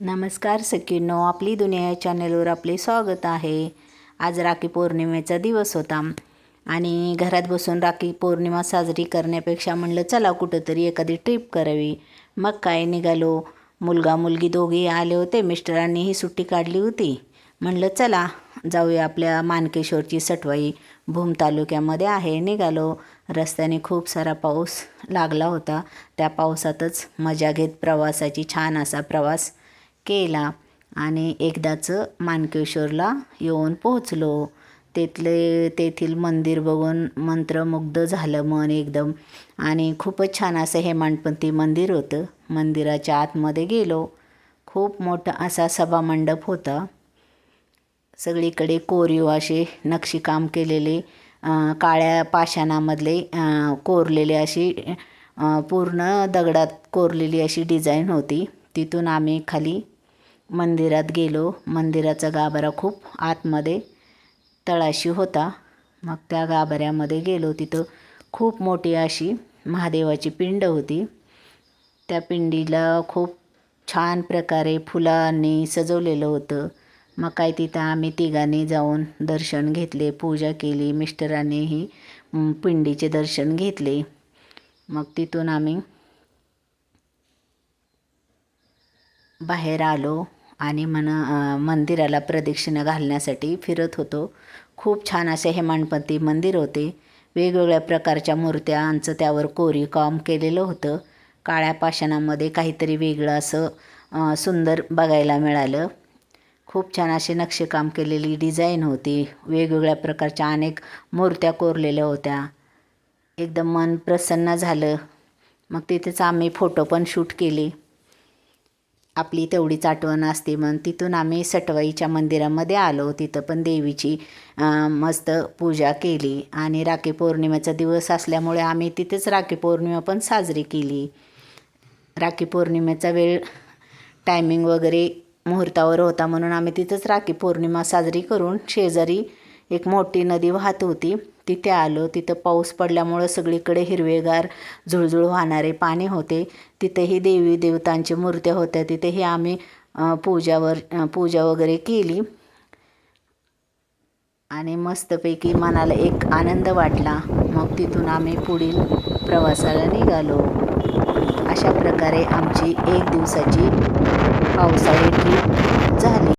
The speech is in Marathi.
नमस्कार सकिनो आपली दुनिया या चॅनलवर आपले स्वागत आहे. आज राखी पौर्णिमेचा दिवस होता आणि घरात बसून राखी पौर्णिमा साजरी करण्यापेक्षा म्हणलं चला कुठंतरी एखादी ट्रिप करावी. मग काय निघालो? मुलगा मुलगी दोघी आले होते मिस्टरांनी ही सुट्टी काढली होती. म्हणलं चला जाऊया आपल्या मानकेश्वरची सटवाई. भूम तालुक्यामध्ये आहे निघालो. रस्त्याने खूप सारा पाऊस लागला होता. त्या पावसातच मजा घेत प्रवासाची छान असा प्रवास केला आणि एकदाचं मानकेश्वरला येऊन पोहोचलो. तेथले तेथील मंदिर बघून मंत्रमुग्ध झालं मन एकदम. आणि खूपच छान असं हेमाडपंथी मंदिर होतं. मंदिराच्या आतमध्ये गेलो. खूप मोठा असा सभामंडप होता. सगळीकडे कोरीव असे नक्षीकाम केलेले काळ्या पाषाणामधले कोरलेले अशी पूर्ण दगडात कोरलेली अशी डिझाईन होती. तिथून आम्ही खाली मंदिरात गेलो. मंदिराचा गाभारा खूप आतमध्ये तळाशी होता. मग त्या गाभाऱ्यामध्ये गेलो. तिथं खूप मोठी अशी महादेवाची पिंड होती. त्या पिंडीला खूप छान प्रकारे फुलांनी सजवलेलं होतं. मग काय तिथं आम्ही तिघांनी जाऊन दर्शन घेतले पूजा केली मिस्टरांनीही पिंडीचे दर्शन घेतले. मग तिथून आम्ही बाहेर आलो. आणि मन मंदिराला प्रदक्षिणा घालण्यासाठी फिरत होतो. खूप छान असे हेमाडपंथी मंदिर होते. वेगवेगळ्या प्रकारच्या मूर्त्यांचं त्यावर कोरी काम केलेलं होतं. काळ्या पाषाणामध्ये काहीतरी वेगळं असं सुंदर बघायला मिळालं. खूप छान असे नक्षीकाम केलेली डिझाईन होती. वेगवेगळ्या प्रकारच्या अनेक मूर्त्या कोरलेल्या होत्या. एकदम मन प्रसन्न झालं. मग तिथेच आम्ही फोटो पण शूट केले. आपली तेवढीच आठवण असते. मग तिथून आम्ही सटवाईच्या मंदिरामध्ये आलो. तिथं पण देवीची मस्त पूजा केली. आणि राखी पौर्णिमेचा दिवस असल्यामुळे आम्ही तिथेच राखी पौर्णिमा पण साजरी केली. राखी पौर्णिमेचा वेळ टायमिंग वगैरे मुहूर्तावर होता म्हणून आम्ही तिथंच राखी पौर्णिमा साजरी करून शेजारी एक मोठी नदी वाहत होती. तिथे आलो. तिथं पाऊस पडल्यामुळं सगळीकडे हिरवेगार झुळझुळ वाहणारे पाणी होते. तिथेही देवी देवतांची मूर्त्या होत्या. तिथेही आम्ही पूजावर पूजा वगैरे केली. आणि मस्तपैकी मनाला एक आनंद वाटला. मग तिथून आम्ही पुढील प्रवासाला निघालो. अशा प्रकारे आमची एक दिवसाची पावसाळी ट्रीप झाली.